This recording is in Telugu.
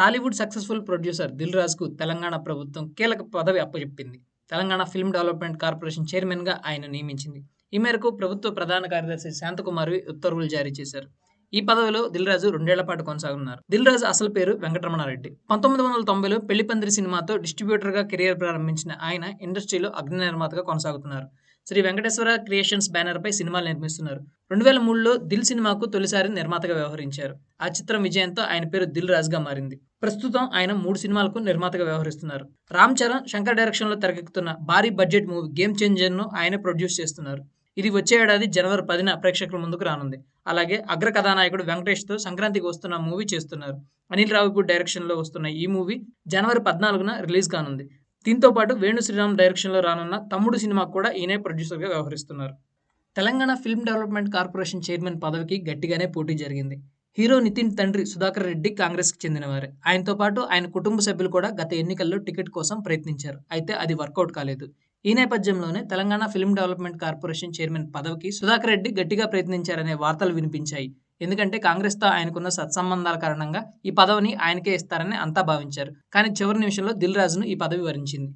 టాలీవుడ్ సక్సెస్ఫుల్ ప్రొడ్యూసర్ దిల్ రాజ్కు తెలంగాణ ప్రభుత్వం కీలక పదవి అప్పచెప్పింది. తెలంగాణ ఫిల్మ్ డెవలప్మెంట్ కార్పొరేషన్ చైర్మన్గా ఆయన నియమించింది. ఈ మేరకు ప్రభుత్వ ప్రధాన కార్యదర్శి శాంతకుమారి ఉత్తర్వులు జారీ చేశారు. ఈ పదవిలో దిల్ రాజు రెండేళ్ళ పాటు కొనసాగున్నారు దిల్ రాజు అసలు పేరు వెంకటరమణారెడ్డి. పంతొమ్మిది వందల తొంభైలో పెళ్ళి పందిరి సినిమాతో డిస్ట్రిబ్యూటర్గా కెరియర్ ప్రారంభించిన ఆయన ఇండస్ట్రీలో అగ్ని నిర్మాతగా కొనసాగుతున్నారు. శ్రీ వెంకటేశ్వర క్రియేషన్స్ బ్యానర్ పై సినిమాలు నిర్మిస్తున్నారు. రెండు వేల మూడులో దిల్ సినిమాకు తొలిసారి నిర్మాతగా వ్యవహరించారు. ఆ చిత్రం విజయంతో ఆయన పేరు దిల్ రాజుగా మారింది. ప్రస్తుతం ఆయన మూడు సినిమాలకు నిర్మాతగా వ్యవహరిస్తున్నారు. రామ్ చరణ్ శంకర్ డైరెక్షన్లో తెరకెక్కుతున్న భారీ బడ్జెట్ మూవీ గేమ్ చేంజర్ను ఆయన ప్రొడ్యూస్ చేస్తున్నారు. ఇది వచ్చే ఏడాది జనవరి పదిన ప్రేక్షకుల ముందుకు రానుంది. అలాగే అగ్ర కథానాయకుడు వెంకటేష్తో సంక్రాంతికి వస్తున్న మూవీ చేస్తున్నారు. అనిల్ రావిపూర్ డైరెక్షన్లో వస్తున్న ఈ మూవీ జనవరి పద్నాలుగున రిలీజ్ కానుంది. దీంతో పాటు వేణు శ్రీరామ్ డైరెక్షన్లో రానున్న తమ్ముడు సినిమా కూడా ఈయనే ప్రొడ్యూసర్గా వ్యవహరిస్తున్నారు. Telangana film development corporation chairman పదవికి గట్టిగానే పోటీ జరిగింది. హీరో నితిన్ తండ్రి సుధాకర్ రెడ్డి కాంగ్రెస్కి చెందినవారే. ఆయనతో పాటు ఆయన కుటుంబ సభ్యులు కూడా గత ఎన్నికల్లో టికెట్ కోసం ప్రయత్నించారు. అయితే అది వర్కౌట్ కాలేదు. ఈ నేపథ్యంలోనే Telangana film development corporation chairman పదవికి సుధాకర్ రెడ్డి గట్టిగా ప్రయత్నించారనే వార్తలు వినిపించాయి. ఎందుకంటే కాంగ్రెస్తో ఆయనకున్న సత్సంబంధాల కారణంగా ఈ పదవిని ఆయనకే ఇస్తారని అంతా భావించారు. కానీ చివరి నిమిషంలో దిల్ రాజును ఈ పదవి వరించింది.